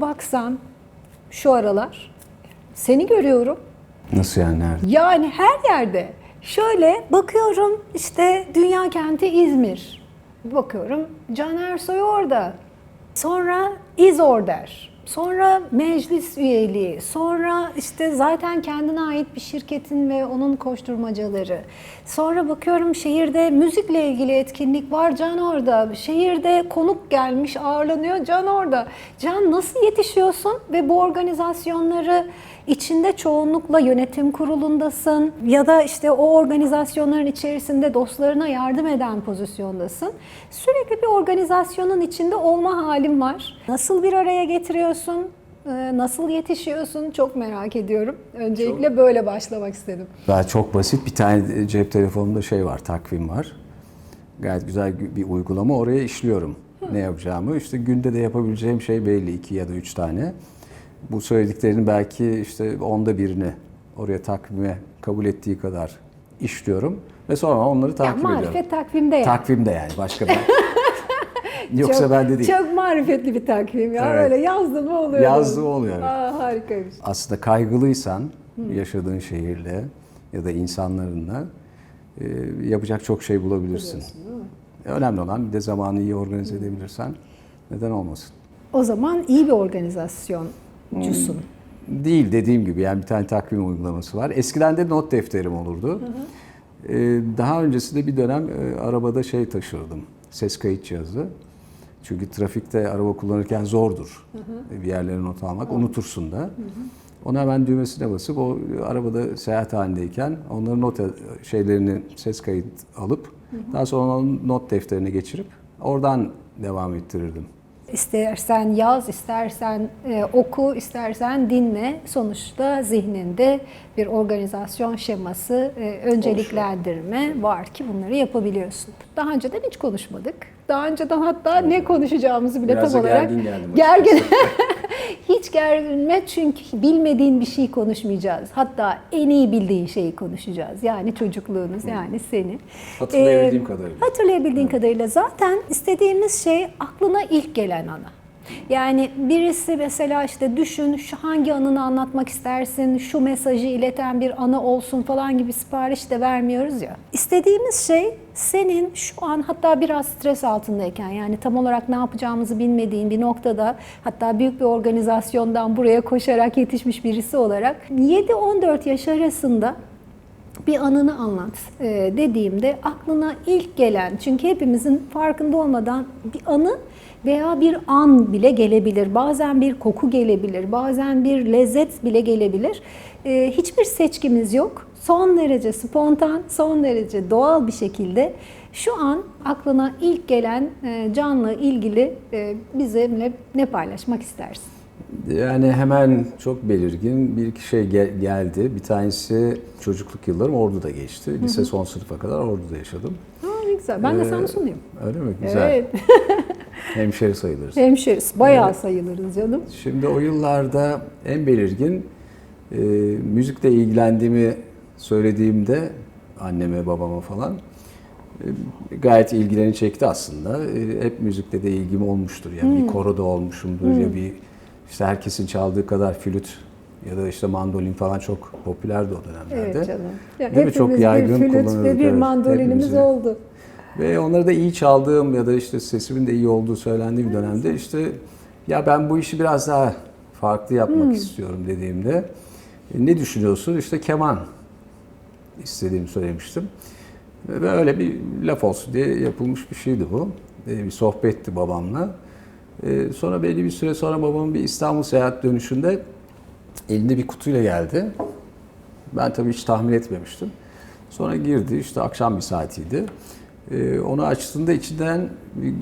Nerede baksam şu aralar seni görüyorum. Nasıl yani nerede? Yani her yerde. Şöyle bakıyorum işte dünya kenti İzmir. Bakıyorum Can Ersoy orada. Sonra İzorder. Sonra meclis üyeliği. Sonra işte zaten kendine ait bir şirketin ve onun koşturmacaları. Sonra bakıyorum şehirde müzikle ilgili etkinlik var. Can orada. Şehirde konuk gelmiş ağırlanıyor. Can orada. Can nasıl yetişiyorsun ve bu organizasyonları içinde çoğunlukla yönetim kurulundasın ya da işte o organizasyonların içerisinde dostlarına yardım eden pozisyondasın. Sürekli bir organizasyonun içinde olma halin var. Nasıl bir araya getiriyorsun? Ee, Nasıl yetişiyorsun? Çok merak ediyorum. Öncelikle böyle başlamak istedim. Daha çok basit bir tane cep telefonumda şey var, takvim var. Gayet güzel bir uygulama. Oraya işliyorum ne yapacağımı. İşte günde de yapabileceğim şey belli. iki ya da üç tane. Bu söylediklerinin belki işte onda birini oraya takvime kabul ettiği kadar işliyorum. Ve sonra onları Ya takip ediyorum. marifet takvimde yani. Takvimde yani başka ben. Yoksa çok, bende değil. Çok marifetli bir takvim ya. Evet. Böyle yazdı mı oluyor. Yazdı mı oluyor, evet. Aa, harikaymış. aslında kaygılıysan yaşadığın şehirle ya da insanlarınla e, yapacak çok şey bulabilirsin. Önemli olan bir de zamanı iyi organize edebilirsen neden olmasın? O zaman iyi bir organizasyoncusun. Değil dediğim gibi yani bir tane takvim uygulaması var. Eskiden de not defterim olurdu. E, daha öncesinde bir dönem e, arabada şey taşırdım. Ses kayıt cihazı. Çünkü trafikte araba kullanırken zordur. Bir yerlere not almak. Unutursun da. Ona hemen düğmesine basıp o arabada seyahat halindeyken onların not şeylerini ses kayıt alıp daha sonra onu not defterine geçirip oradan devam ettirirdim. İstersen yaz, istersen e, oku, istersen dinle. Sonuçta zihninde bir organizasyon şeması, e, önceliklendirme var ki bunları yapabiliyorsun. Daha önceden hiç konuşmadık. Daha önceden hatta ne konuşacağımızı bile Biraz tam olarak gergin geldim gergin. Hiç gerginme çünkü bilmediğin bir şeyi konuşmayacağız. Hatta en iyi bildiğin şeyi konuşacağız. Yani çocukluğunuz, yani seni. Hatırlayabildiğim Ee, kadarıyla. Hatırlayabildiğin kadarıyla zaten istediğimiz şey aklına ilk gelen ana. Yani birisi mesela işte düşün şu hangi anını anlatmak istersin, şu mesajı ileten bir anı olsun falan gibi sipariş de vermiyoruz ya. İstediğimiz şey senin şu an hatta biraz stres altındayken yani tam olarak ne yapacağımızı bilmediğin bir noktada hatta büyük bir organizasyondan buraya koşarak yetişmiş birisi olarak 7-14 yaş arasında bir anını anlat e, dediğimde aklına ilk gelen çünkü hepimizin farkında olmadan bir anı veya bir an bile gelebilir. Bazen bir koku gelebilir, bazen bir lezzet bile gelebilir. E, hiçbir seçkimiz yok. Son derece spontan, son derece doğal bir şekilde şu an aklına ilk gelen e, canla ilgili bizimle ne paylaşmak istersin? Yani hemen çok belirgin bir iki şey gel- geldi. Bir tanesi çocukluk yıllarım Ordu'da geçti. Lise son sınıfa kadar Ordu'da yaşadım. Ha, ne güzel. Ben de Ee, Samsunluyum. Öyle mi? Güzel. Evet. Hemşeri sayılırız. Hemşeriz. Bayağı sayılırız canım. Şimdi o yıllarda en belirgin e, müzikle ilgilendiğimi söylediğimde anneme babama falan e, gayet ilgilerini çekti aslında. E, hep müzikle de ilgim olmuştur. Yani bir koroda olmuşumdur ya bir işte herkesin çaldığı kadar flüt ya da işte mandolin falan çok popülerdi o dönemlerde. Evet canım. Ya Değil mi? Çok hepimiz yaygın bir flüt ve bir evet. mandolinimiz Hepimizin. oldu. Ve onları da iyi çaldığım ya da işte sesimin de iyi olduğu söylendiği bir dönemde işte ya ben bu işi biraz daha farklı yapmak istiyorum dediğimde "E, ne düşünüyorsun? İşte keman istediğimi söylemiştim. Ve öyle bir laf olsun diye yapılmış bir şeydi bu. E, Bir sohbetti babamla. E, Sonra belli bir süre sonra babamın bir İstanbul seyahat dönüşünde elinde bir kutuyla geldi. Ben tabii hiç tahmin etmemiştim. Sonra girdi işte akşam bir saatiydi. Ee, onu açtığında içinden bir,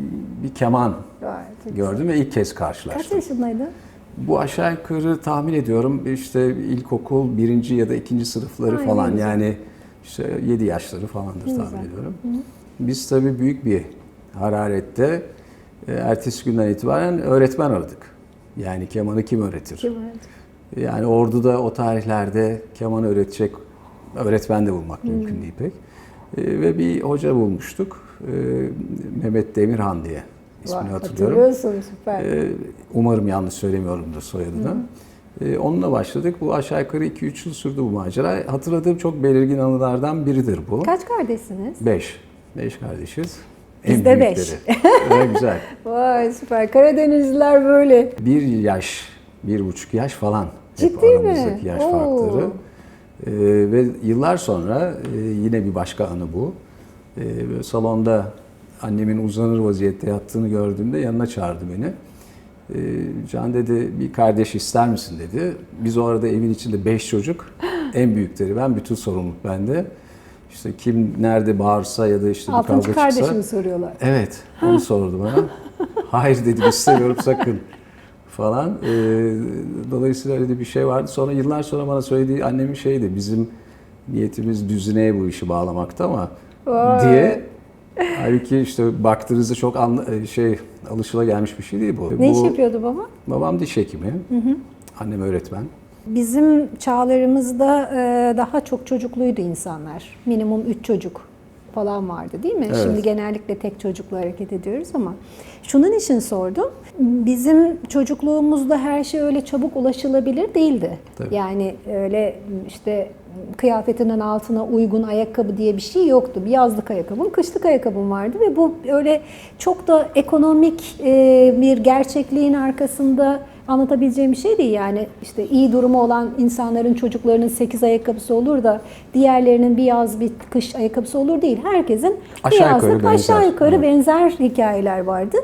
bir keman Gayet güzel. gördüm ve ilk kez Kaç karşılaştım. yaşındaydın? Bu aşağı yukarı tahmin ediyorum işte ilkokul birinci ya da ikinci sınıfları Ay, ne falan güzel. yani işte 7 yaşları falandır Ne tahmin güzel. ediyorum. Biz tabii büyük bir hararette ertesi günden itibaren öğretmen aradık. Yani kemanı kim öğretir? Kim öğretti? Yani orduda o tarihlerde keman öğretecek öğretmen de bulmak mümkün değil pek. Ee, ve bir hoca bulmuştuk. Ee, Mehmet Demirhan diye ismini Vay, hatırlıyorum. Hatırlıyorsun süper. Ee, umarım yanlış söylemiyorumdur soyadını. Ee, onunla başladık. Bu aşağı yukarı 2-3 yıl sürdü bu macera. Hatırladığım çok belirgin anılardan biridir bu. Kaç kardeşsiniz? 5. 5 kardeşiz. Biz de beş. evet, güzel. Vay süper. Karadenizliler böyle. Bir yaş, bir buçuk yaş falan. Ciddi hep mi? aramızdaki yaş Oo. farkları. Ee, ve yıllar sonra e, yine bir başka anı bu. Ee, salonda annemin uzanır vaziyette yattığını gördüğümde yanına çağırdı beni. Ee, Can dedi bir kardeş ister misin dedi. Biz o arada evin içinde beş çocuk. En büyükleri ben, bütün sorumluluk bende. İşte kim nerede bağırsa ya da işte bir kavga Altıncı çıksa. kardeşimi soruyorlar. Evet, onu sordu bana. Hayır dedim istemiyorum sakın falan. Ee, dolayısıyla öyle bir şey vardı. Sonra yıllar sonra bana söylediği annemin şeydi. Bizim niyetimiz düzineye bu işi bağlamakta ama Vay. diye. Halbuki işte baktığınızda çok anla- şey alışılagelmiş bir şey değil bu. Ne bu, iş yapıyordu baba? Babam diş hekimi. Annem öğretmen. Bizim çağlarımızda e, daha çok çocukluydu insanlar. Minimum 3 çocuk falan vardı değil mi? Evet. Şimdi genellikle tek çocukla hareket ediyoruz ama şunun için sordum. Bizim çocukluğumuzda her şey öyle çabuk ulaşılabilir değildi. Tabii. Yani öyle işte kıyafetinin altına uygun ayakkabı diye bir şey yoktu. Bir yazlık ayakkabım, kışlık ayakkabım vardı ve bu öyle çok da ekonomik e, bir gerçekliğin arkasında anlatabileceğim bir şey değil. Yani işte iyi durumu olan insanların çocuklarının 8 ayakkabısı olur da diğerlerinin bir yaz bir kış ayakkabısı olur değil. Herkesin bir Aşağı yukarı yazlık aşağı benzer. yukarı benzer hikayeler vardı.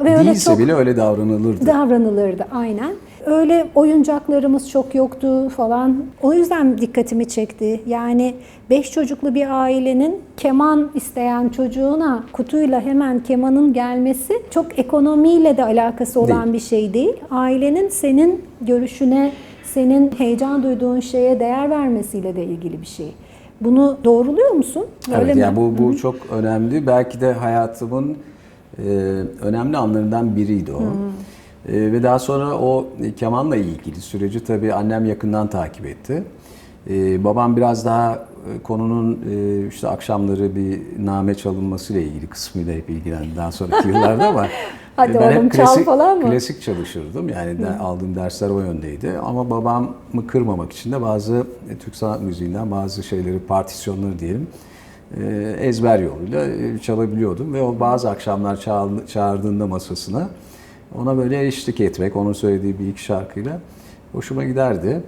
Ve öyle Değilse çok bile öyle davranılırdı. davranılırdı aynen. Öyle oyuncaklarımız çok yoktu falan. O yüzden dikkatimi çekti. Yani beş çocuklu bir ailenin keman isteyen çocuğuna kutuyla hemen kemanın gelmesi çok ekonomiyle de alakası olan Değil. bir şey değil. Ailenin senin görüşüne, senin heyecan duyduğun şeye değer vermesiyle de ilgili bir şey. Bunu doğruluyor musun? Öyle evet, mi? yani bu, bu çok önemli. Belki de hayatımın e, önemli anlarından biriydi o. E, ve daha sonra o kemanla ilgili süreci tabii annem yakından takip etti. E, babam biraz daha e, konunun e, işte akşamları bir name çalınmasıyla ilgili kısmıyla hep ilgilendi daha sonraki yıllarda ama Hadi ben oğlum, hep çal klasik, falan mı? klasik çalışırdım. Yani de, aldığım dersler o yöndeydi. Ama babamı kırmamak için de bazı e, Türk sanat müziğinden bazı şeyleri, partisyonları diyelim ezber yoluyla e, çalabiliyordum ve o bazı akşamlar çağır- çağırdığında masasına ona böyle eşlik etmek, onun söylediği bir iki şarkıyla hoşuma giderdi.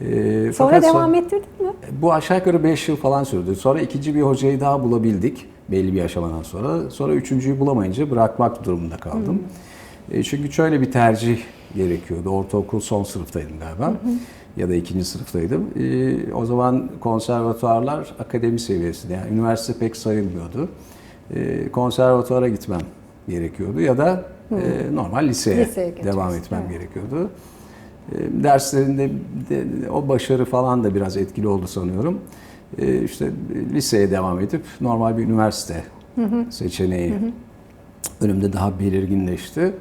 E, Sonra fakat son- devam ettirdin mi? bu aşağı yukarı 5 yıl falan sürdü. Sonra ikinci bir hocayı daha bulabildik belli bir aşamadan sonra. Sonra üçüncüyü bulamayınca bırakmak durumunda kaldım. E, çünkü şöyle bir tercih gerekiyordu. Ortaokul son sınıftaydım galiba. Ya da ikinci sınıftaydım. E, o zaman konservatuarlar akademi seviyesinde. Yani üniversite pek sayılmıyordu. E, konservatuara gitmem gerekiyordu ya da e, normal liseye, Liseye devam etmem evet. gerekiyordu. E, Derslerinde de, o başarı falan da biraz etkili oldu sanıyorum. E, işte liseye devam edip normal bir üniversite seçeneği önümde daha belirginleşti.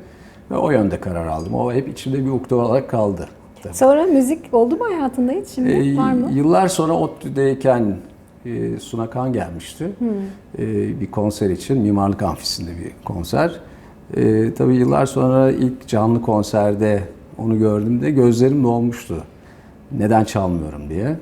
Ve o yönde karar aldım. O hep içimde bir ukde olarak kaldı. Tabii. Sonra müzik oldu mu hayatında hiç? Şimdi E, var mı? Yıllar sonra ODTÜ'deyken e, Suna Kan gelmişti. E, bir konser için Mimarlık Amfisi'nde bir konser. E, tabii yıllar sonra ilk canlı konserde onu gördüğümde gözlerim dolmuştu. Neden çalmıyorum diye.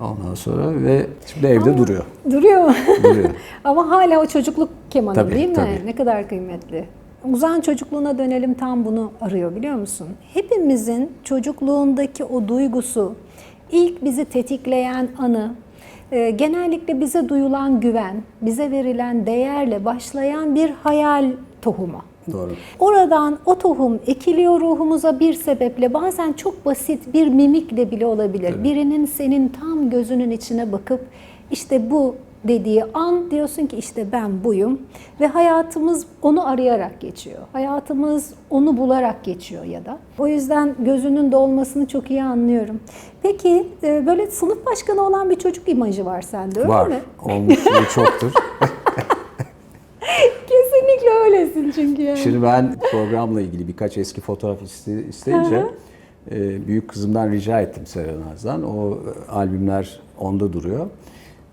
Ondan sonra ve şimdi evde duruyor. Duruyor mu? Duruyor. Ama hala o çocukluk kemanı Tabii, değil mi? tabii. Ne kadar kıymetli. Uzan çocukluğuna dönelim tam bunu arıyor biliyor musun? Hepimizin çocukluğundaki o duygusu, ilk bizi tetikleyen anı, e, genellikle bize duyulan güven, bize verilen değerle başlayan bir hayal tohumu. Doğru. Oradan o tohum ekiliyor ruhumuza bir sebeple bazen çok basit bir mimikle bile olabilir. Birinin senin tam gözünün içine bakıp işte bu dediği an diyorsun ki işte ben buyum ve hayatımız onu arayarak geçiyor. Hayatımız onu bularak geçiyor ya da. O yüzden gözünün dolmasını çok iyi anlıyorum. Peki e, böyle sınıf başkanı olan bir çocuk imajı var sende öyle Var. mi? Olmuşluğu çoktur. Kesinlikle öylesin çünkü yani. Şimdi ben programla ilgili birkaç eski fotoğraf iste- isteyince e, büyük kızımdan rica ettim Seren Naz'dan. O e, albümler onda duruyor.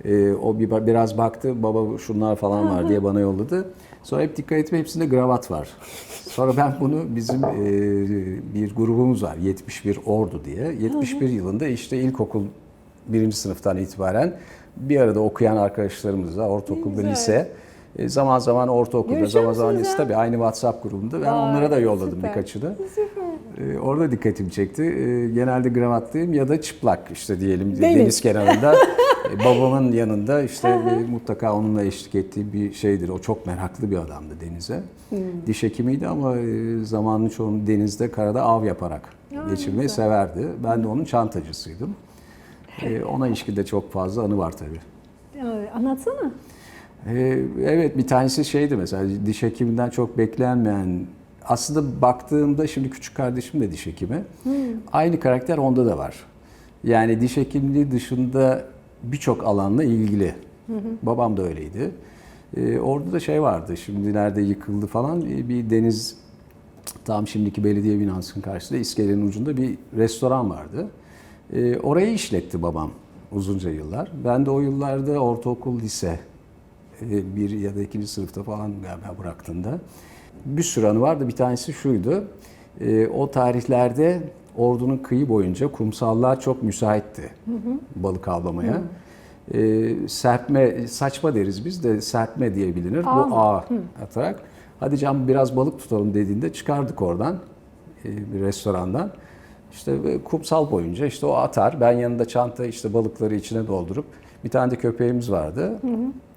E, o bir, biraz baktı baba şunlar falan var diye bana yolladı. Sonra hep dikkat etme hepsinde gravat var. Sonra ben bunu bizim e, bir grubumuz var 71 Ordu diye. 71 yılında işte ilkokul birinci sınıftan itibaren bir arada okuyan arkadaşlarımızla ortaokul ve lise e, zaman zaman ortaokulda Görüşüyor zaman zaman lise tabii aynı WhatsApp grubunda ben Vay, onlara da yolladım süper. birkaçını. Süper. E, orada dikkatimi çekti. E, genelde gravatlıyım ya da çıplak işte diyelim Benim. deniz kenarında babamın yanında işte e, mutlaka onunla eşlik ettiği bir şeydir. O çok meraklı bir adamdı denize. Hmm. Diş hekimiydi ama e, zamanın çoğunu denizde karada av yaparak Aa, geçirmeyi güzel. severdi. Ben de onun çantacısıydım. E, ona ilişkin de çok fazla anı var tabii. Evet, Anlatsana. Ee, Evet bir tanesi şeydi mesela diş hekiminden çok beklenmeyen aslında baktığımda şimdi küçük kardeşim de diş hekimi. Aynı karakter onda da var. Yani diş hekimliği dışında birçok alanla ilgili. Babam da öyleydi. Ee, orada da şey vardı şimdi nerede yıkıldı falan Ee, bir deniz tam şimdiki belediye binasının karşısında iskelenin ucunda bir restoran vardı. Ee, orayı işletti babam uzunca yıllar. Ben de o yıllarda ortaokul, lise e, bir ya da ikinci sınıfta falan galiba bıraktığında bir sürü anı vardı. Bir tanesi şuydu. E, o tarihlerde ordunun kıyı boyunca kumsallar çok müsaitti balık avlamaya. E, serpme, saçma deriz biz de serpme diye bilinir. Mı? Bu ağ atarak. Hadi canım biraz balık tutalım dediğinde çıkardık oradan e, bir restorandan. İşte e, kumsal boyunca işte o atar. Ben yanında çanta işte balıkları içine doldurup bir tane de köpeğimiz vardı.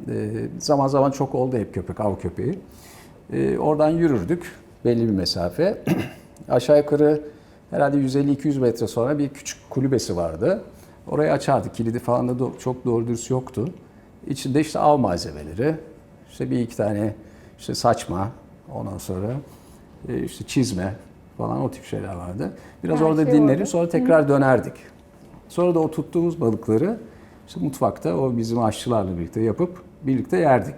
E, zaman zaman çok oldu hep köpek, av köpeği. E, oradan yürürdük belli bir mesafe. Aşağı yukarı herhalde 150-200 metre sonra bir küçük kulübesi vardı. Orayı açardık. Kilidi falan da çok doğru dürüst yoktu. İçinde işte av malzemeleri, işte bir iki tane işte saçma, ondan sonra e, işte çizme falan o tip şeyler vardı. Biraz Her orada şey dinlenip orada. sonra tekrar dönerdik. Sonra da o tuttuğumuz balıkları işte mutfakta o bizim aşçılarla birlikte yapıp birlikte yerdik.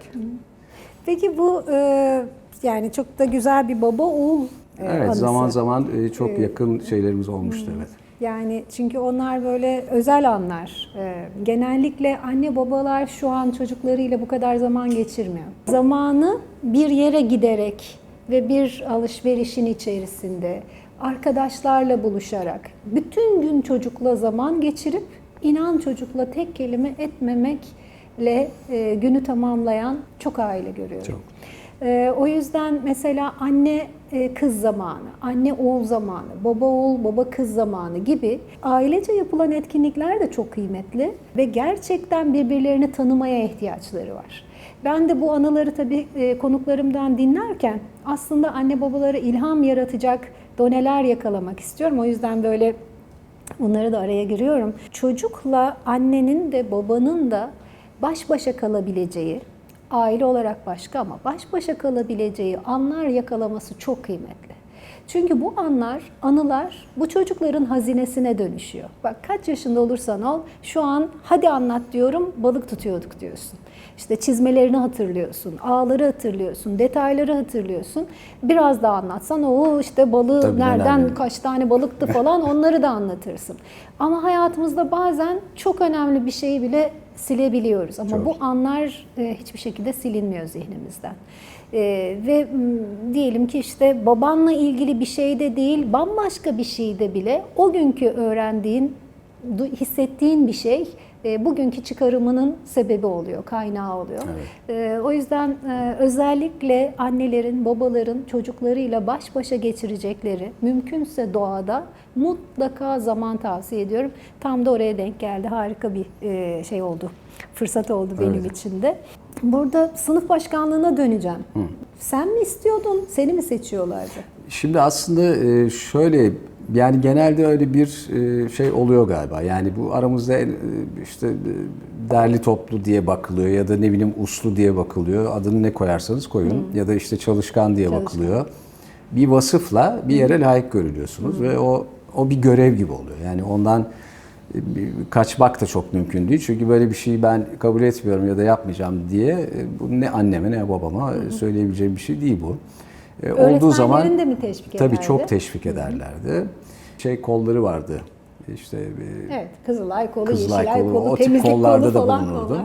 Peki bu e, yani çok da güzel bir baba oğul Evet anısı. zaman zaman e, çok yakın şeylerimiz olmuştu evet. Yani çünkü onlar böyle özel anlar. Ee, genellikle anne babalar şu an çocuklarıyla bu kadar zaman geçirmiyor. Zamanı bir yere giderek ve bir alışverişin içerisinde arkadaşlarla buluşarak bütün gün çocukla zaman geçirip inan çocukla tek kelime etmemekle e, günü tamamlayan çok aile görüyorum. Çok. Ee, o yüzden mesela anne e, kız zamanı, anne oğul zamanı, baba oğul baba kız zamanı gibi ailece yapılan etkinlikler de çok kıymetli ve gerçekten birbirlerini tanımaya ihtiyaçları var. Ben de bu anıları tabii e, konuklarımdan dinlerken aslında anne babalara ilham yaratacak doneler yakalamak istiyorum. O yüzden böyle Bunları da araya giriyorum. Çocukla annenin de babanın da baş başa kalabileceği, aile olarak başka ama baş başa kalabileceği anlar yakalaması çok kıymetli. Çünkü bu anlar, anılar bu çocukların hazinesine dönüşüyor. Bak kaç yaşında olursan ol, şu an hadi anlat diyorum, balık tutuyorduk diyorsun. İşte çizmelerini hatırlıyorsun, ağları hatırlıyorsun, detayları hatırlıyorsun. Biraz daha anlatsan o işte balığı Tabii, nereden neler kaç tane balıktı falan onları da anlatırsın. Ama hayatımızda bazen çok önemli bir şeyi bile silebiliyoruz. Ama Çok. bu anlar e, hiçbir şekilde silinmiyor zihnimizden. E, ve diyelim ki işte babanla ilgili bir şeyde değil, bambaşka bir şeyde bile o günkü öğrendiğin, hissettiğin bir şey e, bugünkü çıkarımının sebebi oluyor, kaynağı oluyor. E, o yüzden e, özellikle annelerin, babaların çocuklarıyla baş başa geçirecekleri mümkünse doğada mutlaka zaman tavsiye ediyorum. Tam da oraya denk geldi. Harika bir e, şey oldu. Fırsat oldu benim Evet. için de. Burada sınıf başkanlığına döneceğim. Sen mi istiyordun, seni mi seçiyorlardı? Şimdi aslında e, şöyle yani genelde öyle bir e, şey oluyor galiba. Yani bu aramızda e, işte derli toplu diye bakılıyor ya da ne bileyim uslu diye bakılıyor. Adını ne koyarsanız koyun ya da işte çalışkan diye Çalışkan. bakılıyor. Bir vasıfla bir yere layık görülüyorsunuz ve o o bir görev gibi oluyor. Yani ondan kaçmak da çok mümkün değil. Çünkü böyle bir şeyi ben kabul etmiyorum ya da yapmayacağım diye e, bu ne anneme ne babama e, söyleyebileceğim bir şey değil bu. E, Olduğu zaman Öğretmenlerin de mi teşvik Tabii ederdi? çok teşvik ederlerdi. Şey kolları vardı. işte e, Evet, Kızılay kolu, Kızılay Yeşilay kolu, kolu, o tip kollarda kolu da bulunurdum.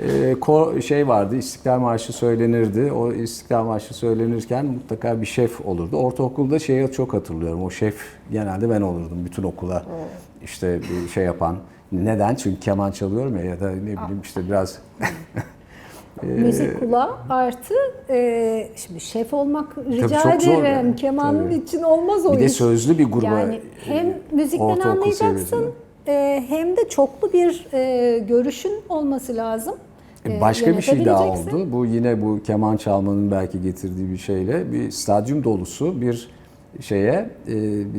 Ee, ko- şey vardı, İstiklal Marşı söylenirdi. O İstiklal Marşı söylenirken mutlaka bir şef olurdu. Ortaokulda şeyi çok hatırlıyorum. O şef genelde ben olurdum bütün okula. İşte bir şey yapan. Neden? Çünkü keman çalıyorum ya ya da ne bileyim işte biraz Müzik kulağı artı e, şimdi şef olmak rica çok zor ederim. yani, Kemanın tabii. için olmaz o bir de iş. sözlü bir gruba Yani hem e, müzikten ortaokul anlayacaksın seviyesinde. e, hem de çoklu bir e, görüşün olması lazım. E, Başka bir şey daha yönetebileceksin. oldu. Bu yine bu keman çalmanın belki getirdiği bir şeyle bir stadyum dolusu bir şeye e,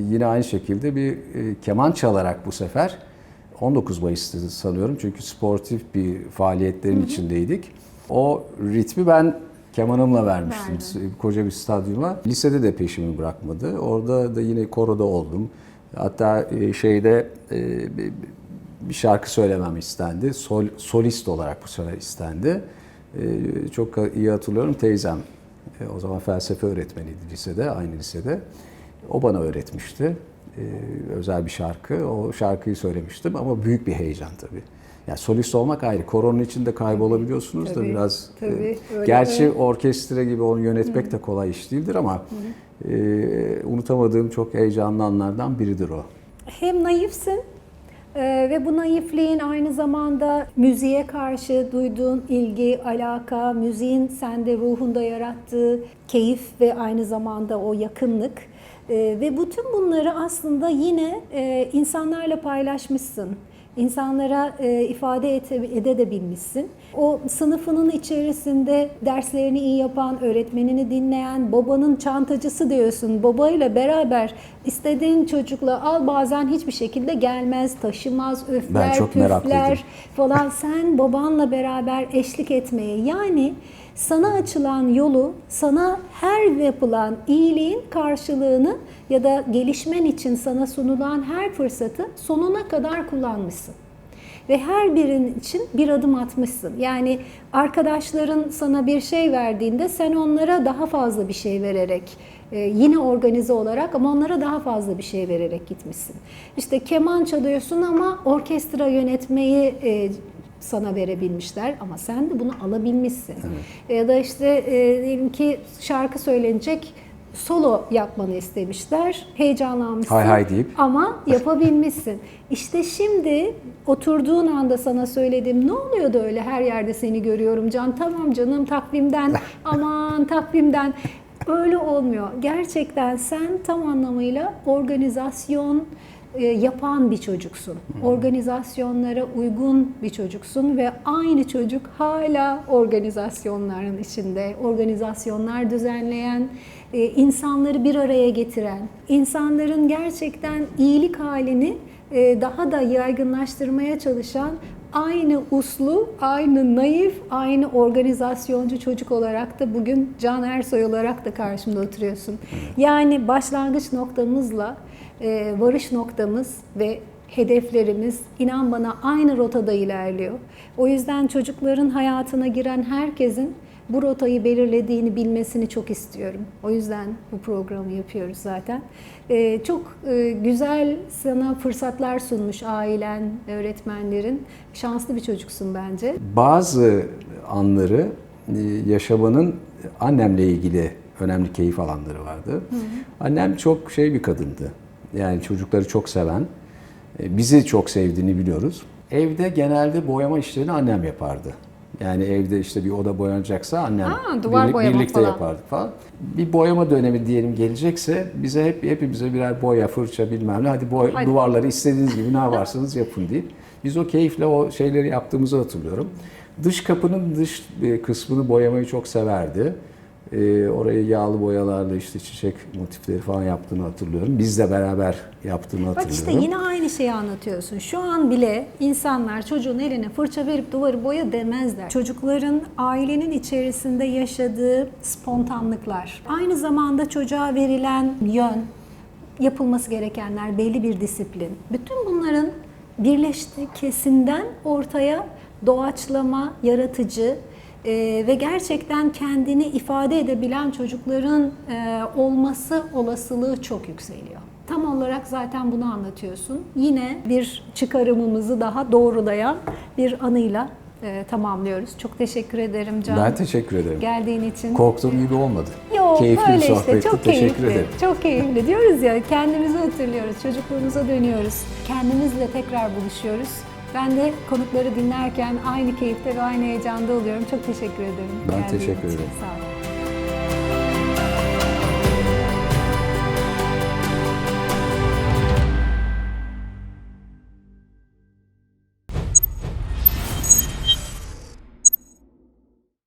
yine aynı şekilde bir e, keman çalarak bu sefer 19 Mayıs'tı sanıyorum çünkü sportif bir faaliyetlerin içindeydik. O ritmi ben kemanımla vermiştim koca bir stadyuma. Lisede de peşimi bırakmadı. Orada da yine koroda oldum. Hatta e, şeyde e, bir- şarkı söylemem istendi. Sol, solist olarak bu sefer istendi. Çok iyi hatırlıyorum teyzem. E, o zaman felsefe öğretmeniydi lisede, aynı lisede. O bana öğretmişti. Ee, özel bir şarkı. O şarkıyı söylemiştim ama büyük bir heyecan tabii. Yani solist olmak ayrı. Koronun içinde kaybolabiliyorsunuz da Tabii, biraz. tabii. e, Öyle, gerçi evet. orkestra gibi onu yönetmek de kolay iş değildir ama e, unutamadığım çok heyecanlı anlardan biridir o. Hem naifsin e, ve bu naifliğin aynı zamanda müziğe karşı duyduğun ilgi, alaka, müziğin sende ruhunda yarattığı keyif ve aynı zamanda o yakınlık E, ve bütün bunları aslında yine e, insanlarla paylaşmışsın. İnsanlara e, ifade ede- edebilmişsin. O sınıfının içerisinde derslerini iyi yapan, öğretmenini dinleyen, babanın çantacısı diyorsun. Babayla beraber istediğin çocukla al bazen hiçbir şekilde gelmez, taşımaz, çok püfler meraklıydım. falan. Sen babanla beraber eşlik etmeye yani sana açılan yolu, sana her yapılan iyiliğin karşılığını ya da gelişmen için sana sunulan her fırsatı sonuna kadar kullanmışsın. Ve her birin için bir adım atmışsın. Yani arkadaşların sana bir şey verdiğinde sen onlara daha fazla bir şey vererek e, yine organize olarak ama onlara daha fazla bir şey vererek gitmişsin. İşte keman çalıyorsun ama orkestra yönetmeyi e, sana verebilmişler ama sen de bunu alabilmişsin. Ya da işte e, diyelim ki şarkı söylenecek solo yapmanı istemişler. Heyecanlanmışsın. Hay hay deyip. Ama yapabilmişsin. İşte şimdi oturduğun anda sana söyledim. Ne oluyor da öyle her yerde seni görüyorum Can. Tamam canım takvimden. Aman takvimden. Öyle olmuyor. Gerçekten sen tam anlamıyla organizasyon yapan bir çocuksun. Organizasyonlara uygun bir çocuksun ve aynı çocuk hala organizasyonların içinde. Organizasyonlar düzenleyen, e, insanları bir araya getiren, insanların gerçekten iyilik halini e, daha da yaygınlaştırmaya çalışan aynı uslu, aynı naif, aynı organizasyoncu çocuk olarak da bugün Can Ersoy olarak da karşımda oturuyorsun. Yani başlangıç noktamızla e, varış noktamız ve hedeflerimiz inan bana aynı rotada ilerliyor. O yüzden çocukların hayatına giren herkesin bu rotayı belirlediğini bilmesini çok istiyorum. O yüzden bu programı yapıyoruz zaten. Ee, çok e, güzel sana fırsatlar sunmuş ailen, öğretmenlerin. Şanslı bir çocuksun bence. bazı anları e, yaşamanın annemle ilgili önemli keyif alanları vardı. Annem çok şey bir kadındı. Yani çocukları çok seven, e, bizi çok sevdiğini biliyoruz. Evde genelde boyama işlerini annem yapardı. Yani evde işte bir oda boyanacaksa annem Ha, duvar birlik- birlikte falan. yapardık falan. Bir boyama dönemi diyelim gelecekse bize hep hepimize birer boya, fırça bilmem ne hadi boy, Hadi. duvarları istediğiniz gibi ne yaparsanız yapın deyip biz o keyifle o şeyleri yaptığımızı hatırlıyorum. Dış kapının dış e, kısmını boyamayı çok severdi. E, oraya yağlı boyalarla işte çiçek motifleri falan yaptığını hatırlıyorum. Bizle beraber yaptığını Bak hatırlıyorum. işte yine aynı şeyi anlatıyorsun. Şu an bile insanlar çocuğun eline fırça verip duvarı boya demezler. Çocukların ailenin içerisinde yaşadığı spontanlıklar. Aynı zamanda çocuğa verilen yön, yapılması gerekenler, belli bir disiplin. Bütün bunların birleştiği kesinden ortaya doğaçlama, yaratıcı e, ve gerçekten kendini ifade edebilen çocukların e, olması olasılığı çok yükseliyor. Tam olarak zaten bunu anlatıyorsun. Yine bir çıkarımımızı daha doğrulayan bir anıyla e, tamamlıyoruz. Çok teşekkür ederim Can. Ben teşekkür ederim. Geldiğin için. Korktuğum gibi olmadı. Yok Keyifli bir böyle işte çok teşekkür keyifli. ederim. Çok keyifli diyoruz ya kendimizi hatırlıyoruz, çocukluğumuza dönüyoruz. Kendimizle tekrar buluşuyoruz. Ben de konukları dinlerken aynı keyifte ve aynı heyecanda oluyorum. Çok teşekkür ederim. Ben teşekkür ederim. Sağ olun.